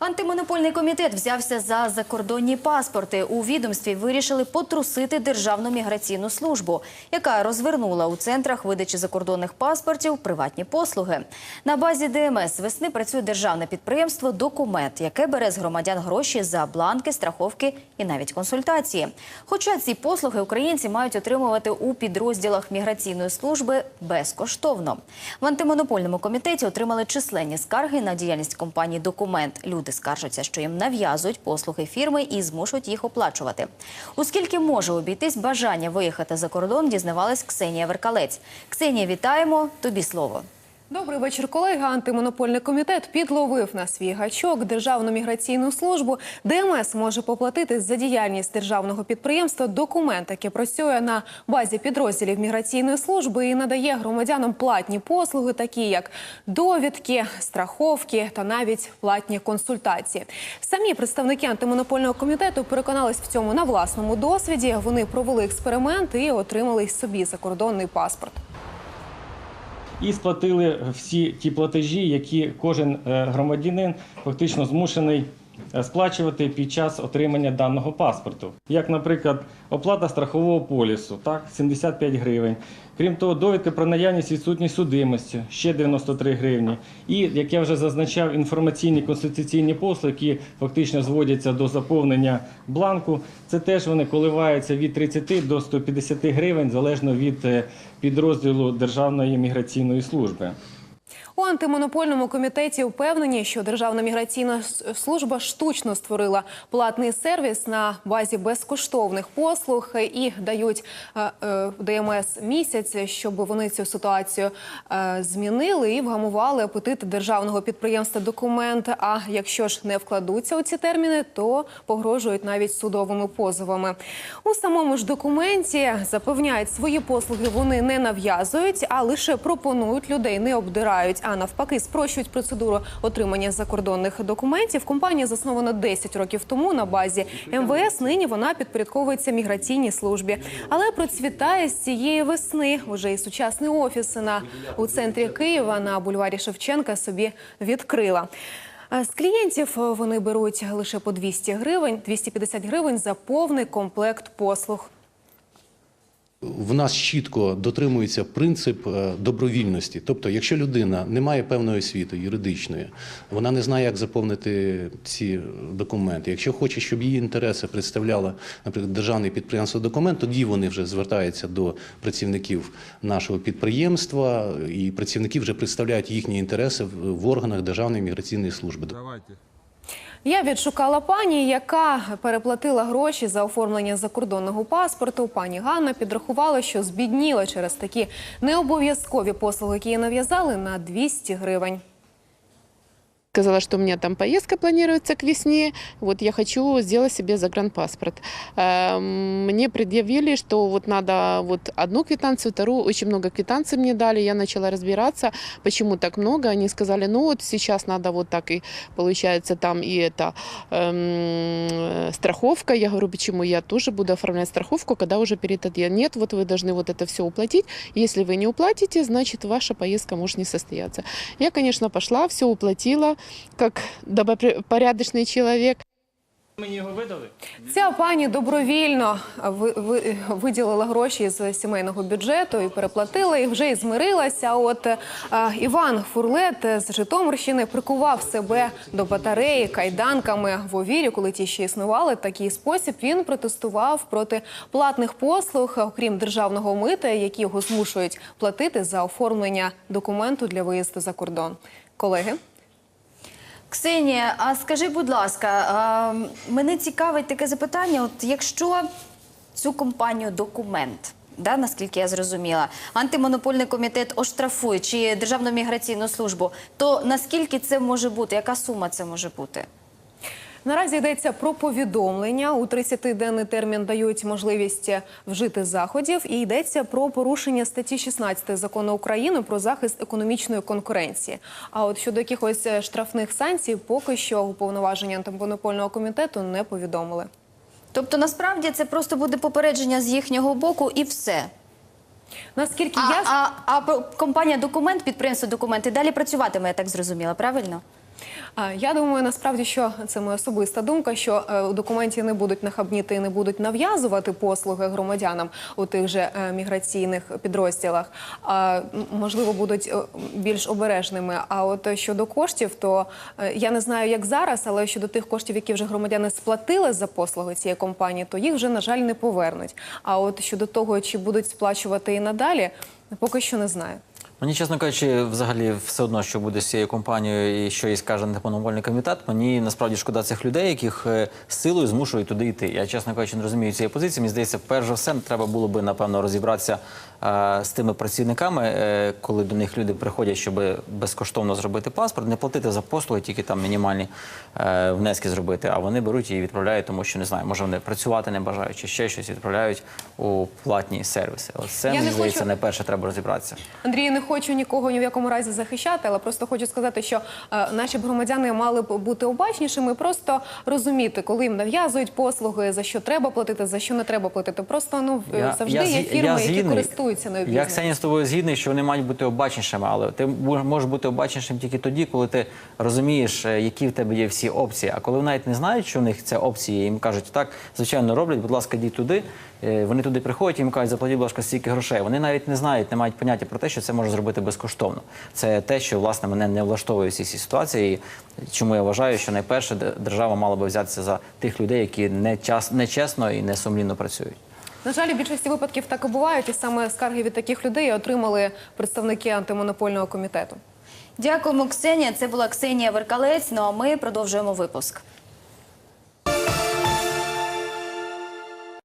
Антимонопольний комітет взявся за закордонні паспорти. У відомстві вирішили потрусити Державну міграційну службу, яка розвернула у центрах видачі закордонних паспортів приватні послуги. На базі ДМС весни працює державне підприємство Документ, яке бере з громадян гроші за бланки, страховки і навіть консультації. Хоча ці послуги українці мають отримувати у підрозділах міграційної служби безкоштовно. В антимонопольному комітеті отримали численні скарги на діяльність компанії Документ. Люди скаржаться, що їм нав'язують послуги фірми і змушують їх оплачувати. Оскільки може обійтись бажання виїхати за кордон, дізнавалась Ксенія Веркалець. Ксенія, вітаємо. Тобі слово. Добрий вечір, колеги. Антимонопольний комітет підловив на свій гачок Державну міграційну службу. ДМС може поплатити за діяльність державного підприємства документ, який працює на базі підрозділів міграційної служби і надає громадянам платні послуги, такі як довідки, страховки та навіть платні консультації. Самі представники антимонопольного комітету переконались в цьому на власному досвіді. Вони провели експеримент і отримали собі закордонний паспорт. І сплатили всі ті платежі, які кожен е, громадянин фактично змушений сплачувати під час отримання даного паспорту. Як, наприклад, оплата страхового полісу, так, 75 гривень. Крім того, довідка про наявність відсутність судимості ще 93 гривні. І, як я вже зазначав, інформаційні конституційні послуги, які фактично зводяться до заповнення бланку, це теж вони коливаються від 30 до 150 гривень залежно від е, підрозділу Державної міграційної служби. У антимонопольному комітеті впевнені, що Державна міграційна служба штучно створила платний сервіс на базі безкоштовних послуг і дають е, е, ДМС місяць, щоб вони цю ситуацію е, змінили і вгамували апетит державного підприємства документ. А якщо ж не вкладуться у ці терміни, то погрожують навіть судовими позовами. У самому ж документі запевняють, свої послуги вони не нав'язують, а лише пропонують людей, не обдирають, а навпаки, спрощують процедуру отримання закордонних документів. Компанія заснована 10 років тому на базі МВС. Нині вона підпорядковується міграційній службі, але процвітає з цієї весни. Уже і сучасний офіс на у центрі Києва на бульварі Шевченка собі відкрила. З клієнтів вони беруть лише по 200 гривень, 250 гривень за повний комплект послуг. В нас чітко дотримується принцип е, добровільності. Тобто, якщо людина не має певної освіти юридичної, вона не знає, як заповнити ці документи. Якщо хоче, щоб її інтереси представляло, наприклад, державне підприємство документ, тоді вони вже звертаються до працівників нашого підприємства, і працівники вже представляють їхні інтереси в органах Державної міграційної служби. Давайте. Я відшукала пані, яка переплатила гроші за оформлення закордонного паспорту. Пані Ганна підрахувала, що збідніла через такі необов'язкові послуги, які їй нав'язали на 200 гривень. Сказала, что у меня там поездка планируется к весне, вот я хочу сделать себе загранпаспорт. Э, Мне предъявили, что вот надо вот одну квитанцию, вторую, очень много квитанций мне дали, я начала разбираться, почему так много. Они сказали, ну вот сейчас надо вот так и получается там и это эм, страховка. Я говорю, почему я тоже буду оформлять страховку, когда уже перед Нет, вот вы должны вот это все уплатить. Если вы не уплатите, значит ваша поездка может не состояться. Я, конечно, пошла, все уплатила, как добропорядочный человек. Мені його видали? Ця пані добровільно ви- ви- виділила гроші з сімейного бюджету і переплатила їх, вже і змирилася. От е, Іван Фурлет з Житомирщини прикував себе до батареї кайданками в овірі, коли ті ще існували. Такий спосіб він протестував проти платних послуг, окрім державного мита, які його змушують платити за оформлення документу для виїзду за кордон. Колеги. Ксенія, а скажи, будь ласка, мене цікавить таке запитання: от якщо цю компанію документ. Да, наскільки я зрозуміла, антимонопольний комітет оштрафує чи Державну міграційну службу, то наскільки це може бути? Яка сума це може бути? Наразі йдеться про повідомлення. У 30-денний термін дають можливість вжити заходів. І йдеться про порушення статті 16 закону України про захист економічної конкуренції. А от щодо якихось е, штрафних санкцій, поки що уповноваження антимонопольного комітету не повідомили. Тобто, насправді це просто буде попередження з їхнього боку і все. Наскільки А, я а, а компанія документ, підприємство документ і далі працюватиме, я так зрозуміла, правильно? Я думаю, насправді, що це моя особиста думка, що е, у документі не будуть нахабніти і не будуть нав'язувати послуги громадянам у тих же е, міграційних підрозділах. А можливо, будуть е, більш обережними. А от щодо коштів, то я не знаю, як зараз, але щодо тих коштів, які вже громадяни сплатили за послуги цієї компанії, то їх вже на жаль не повернуть. А от щодо того, чи будуть сплачувати і надалі, поки що не знаю. Мені, чесно кажучи, взагалі все одно, що буде з цією компанією і що їй скаже антимонопольний комітет. Мені насправді шкода цих людей, яких е, силою змушують туди йти. Я, чесно кажучи, не розумію цієї позиції. Мені здається, перш за все, треба було би напевно розібратися з тими працівниками, е, коли до них люди приходять, щоб безкоштовно зробити паспорт, не платити за послуги, тільки там мінімальні е, внески зробити. А вони беруть і відправляють, тому що не знаю, може вони працювати не бажають, чи ще щось відправляють у платні сервіси. Ось це мені не здається, хочу- найперше треба розібратися. Андрій, не хочу нікого ні в якому разі захищати, але просто хочу сказати, що е, наші б громадяни мали б бути обачнішими, просто розуміти, коли їм нав'язують послуги, за що треба платити, за що не треба платити. Просто ну завжди я є фірми, я які згідний. користуються Я. Ксенія з тобою згідний, що вони мають бути обачнішими, але ти мож- можеш бути обачнішим тільки тоді, коли ти розумієш, е, які в тебе є всі опції. А коли вони навіть не знають, що в них це опції, їм кажуть, так, звичайно, роблять, будь ласка, йдіть туди. Е, Вони туди приходять їм кажуть, заплатіть, будь ласка, стільки грошей. Вони навіть не знають, не мають поняття про те, що це може зробити безкоштовно. Це те, що власне мене не влаштовує всі ці ситуації. І Чому я вважаю, що найперше де- держава мала би взятися за тих людей, які не час нечесно і несумлінно працюють. На жаль, у більшості випадків так і бувають, і саме скарги від таких людей отримали представники антимонопольного комітету. Дякуємо, Ксенія. Це була Ксенія Веркалець. Ну а ми продовжуємо випуск.